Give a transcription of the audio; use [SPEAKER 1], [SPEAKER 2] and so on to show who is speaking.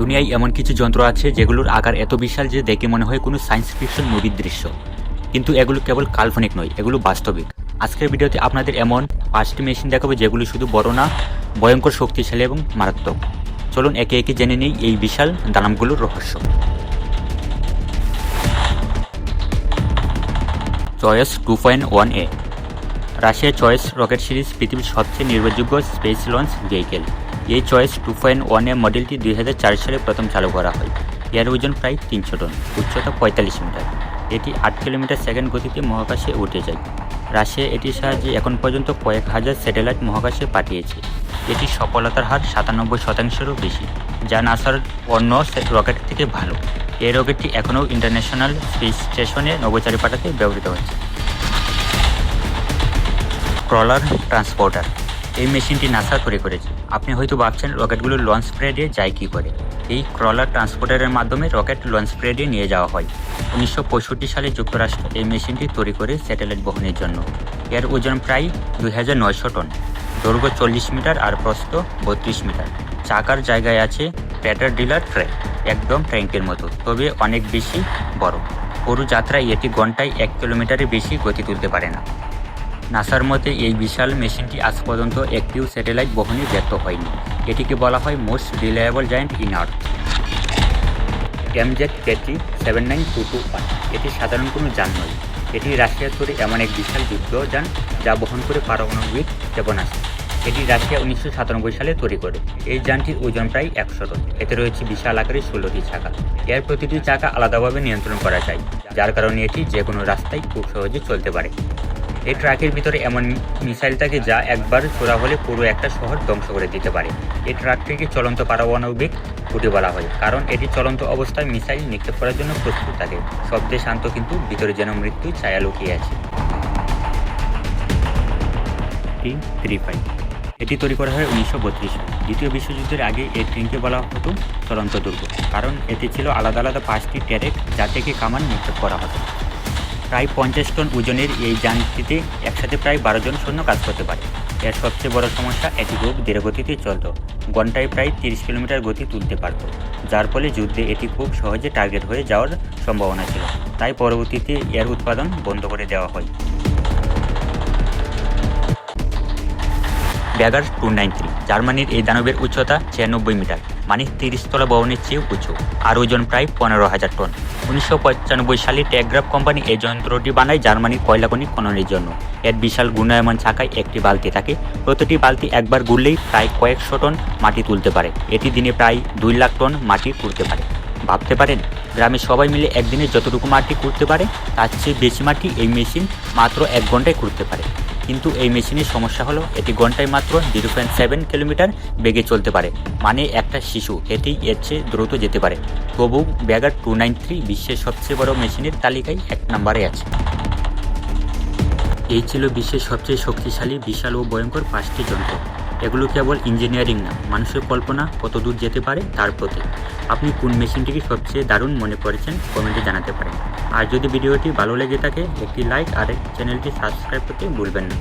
[SPEAKER 1] দুনিয়ায় এমন কিছু যন্ত্র আছে যেগুলোর আকার এত বিশাল যে দেখে মনে হয় কোনো সায়েন্স ফিকশন মুভির দৃশ্য। কিন্তু এগুলো কেবল কাল্পনিক নয়, এগুলো বাস্তবিক। আজকের ভিডিওতে আপনাদের এমন পাঁচটি মেশিন দেখাবো যেগুলো শুধু বড় না, ভয়ঙ্কর শক্তিশালী এবং মারাত্মক। চলুন একে একে জেনে নেই এই বিশাল দানামগুলোর রহস্য। Soyuz two point one A. রাশিয়ার চয়েস রকেট সিরিজ পৃথিবীর সবচেয়ে নির্ভরযোগ্য স্পেস লঞ্চ ভেহিকেল। এই চয়েস টু পয়েন্ট ওয়ানে মডেলটি দুই হাজার চার সালে প্রথম চালু করা হয়। এর ওজন প্রায় তিনশো টন, উচ্চতা পঁয়তাল্লিশ মিটার। এটি আট কিলোমিটার সেকেন্ড গতিতে মহাকাশে উঠে যায়। রাশিয়া এটির সাহায্যে এখন পর্যন্ত কয়েক হাজার স্যাটেলাইট মহাকাশে পাঠিয়েছে। এটি সফলতার হার সাতানব্বই শতাংশেরও বেশি, যা নাসার অন্য রকেট থেকে ভালো। এই রকেটটি এখনও ইন্টারন্যাশনাল স্পেস স্টেশনে নভোচারী পাঠাতে ব্যবহৃত হচ্ছে। ক্রলার ট্রান্সপোর্টার এই মেশিনটি নাসা তৈরি করেছে। আপনি হয়তো ভাবছেন, রকেটগুলো লঞ্চ প্যাডে যায় কী করে? এই ক্রলার ট্রান্সপোর্টারের মাধ্যমে রকেট লঞ্চ প্যাডে নিয়ে যাওয়া হয়। উনিশশো পঁয়ষট্টি সালে যুক্তরাষ্ট্র এই মেশিনটি তৈরি করে স্যাটেলাইট বহনের জন্য। এর ওজন প্রায় দুই হাজার নয়শো টন। দৈর্ঘ্য চল্লিশ মিটার আর প্রস্থ বত্রিশ মিটার। চাকার জায়গায় আছে প্যাটার ডিলার ট্র্যাক একদম ট্যাঙ্কের মতো, তবে অনেক বেশি বড়। পুরো যাত্রায় এটি ঘন্টায় এক কিলোমিটারের বেশি গতি তুলতে পারে না। নাসার মতে এই বিশাল মেশিনটি আজ পর্যন্ত একটিও স্যাটেলাইট বহনে ব্যর্থ হয়নি। এটিকে বলা হয় most reliable giant in earth. ক্যামজেট K seven seven nine two two, one সাধারণ কোনো যান নয়। এটি রাশিয়ার তৈরি এমন এক বিশাল যুদ্ধযান যা বহন করে পারমাণবিক ক্ষেপণাস্ত্র। এটি রাশিয়া উনিশশো সাতানব্বই সালে তৈরি করে। এই যানটির ওজন প্রায় একশো টন এতে রয়েছে বিশাল আকারের ষোলোটি চাকা। এর প্রতিটি চাকা আলাদাভাবে নিয়ন্ত্রণ করা যায়, যার কারণে এটি যে কোনো রাস্তায় খুব সহজে চলতে পারে। এই ট্রাকের ভিতরে এমন মিসাইল থাকে যা একবার ছোড়া হলে পুরো একটা শহর ধ্বংস করে দিতে পারে। এই ট্রাকটিকে চলন্ত পারমাণবিক ঘুটে বলা হয়, কারণ এটি চলন্ত অবস্থায় মিসাইল নিক্ষেপ করার জন্য প্রস্তুত থাকে। শব্দে শান্ত কিন্তু ভিতরে যেন মৃত্যু ছায়া লুকিয়ে আছে। Three, five. এটি তৈরি করা হয় উনিশশো বত্রিশ দ্বিতীয় বিশ্বযুদ্ধের আগে এই ট্রেনকে বলা হতো চলন্ত দুর্গ, কারণ এতে ছিল আলাদা আলাদা পাঁচটি ট্যারেক যা থেকে কামান নিক্ষেপ করা হতো। প্রায় পঞ্চাশ টন ওজনের এই যানটিতে একসাথে প্রায় বারো জন সৈন্য কাজ করতে পারে। এর সবচেয়ে বড় সমস্যা, এটি খুব ধীরে গতিতে চলত। ঘন্টায় প্রায় তিরিশ কিলোমিটার গতি তুলতে পারত। যার ফলে যুদ্ধে এটি খুব সহজে টার্গেট হয়ে যাওয়ার সম্ভাবনা ছিল। তাই পরবর্তীতে এর উৎপাদন বন্ধ করে দেওয়া হয়। ব্যাগার টু নাইন থ্রি জার্মানির এই দানবের উচ্চতা ছিয়ানব্বই মিটার। মানে তিরিশ তলা ভবনের চেয়েও উঁচু। আর ওজন প্রায় পনেরো হাজার টন। উনিশশো পঁচানব্বই সালে ট্যাগ্রাফ কোম্পানি এই যন্ত্রটি বানায় জার্মানির কয়লাখনি খননের জন্য। এর বিশাল গুণায়মান ছাকায় একটি বালতি থাকে। প্রতিটি বালতি একবার ঘুরলেই প্রায় কয়েকশো টন মাটি তুলতে পারে। এটি দিনে প্রায় দুই লাখ টন মাটি তুলতে পারে। ভাবতে পারেন গ্রামে সবাই মিলে একদিনে যতটুকু মাটি করতে পারে, তার চেয়ে বেশি মাটি এই মেশিন মাত্র এক ঘন্টায় করতে পারে। কিন্তু এই মেশিনের সমস্যা হলো, এটি ঘন্টায় মাত্র জিরো পয়েন্ট সেভেন কিলোমিটার বেগে চলতে পারে। মানে একটা শিশু এটি এর চেয়ে দ্রুত যেতে পারে। তবু ব্যাগার টু নাইন থ্রি বিশ্বের সবচেয়ে বড় মেশিনের তালিকায় এক নম্বরে আছে। এই ছিল বিশ্বের সবচেয়ে শক্তিশালী, বিশাল ও ভয়ঙ্কর পাঁচটি যন্ত্র। এগুলো কেবল ইঞ্জিনিয়ারিং না, মানুষের কল্পনা কত দূর যেতে পারে তার প্রতি। আপনি কোন মেশিনটিকে সবচেয়ে দারুণ মনে করেছেন কমেন্টে জানাতে পারেন। আর যদি ভিডিওটি ভালো লেগে থাকে একটি লাইক আর চ্যানেলটি সাবস্ক্রাইব করতে ভুলবেন না।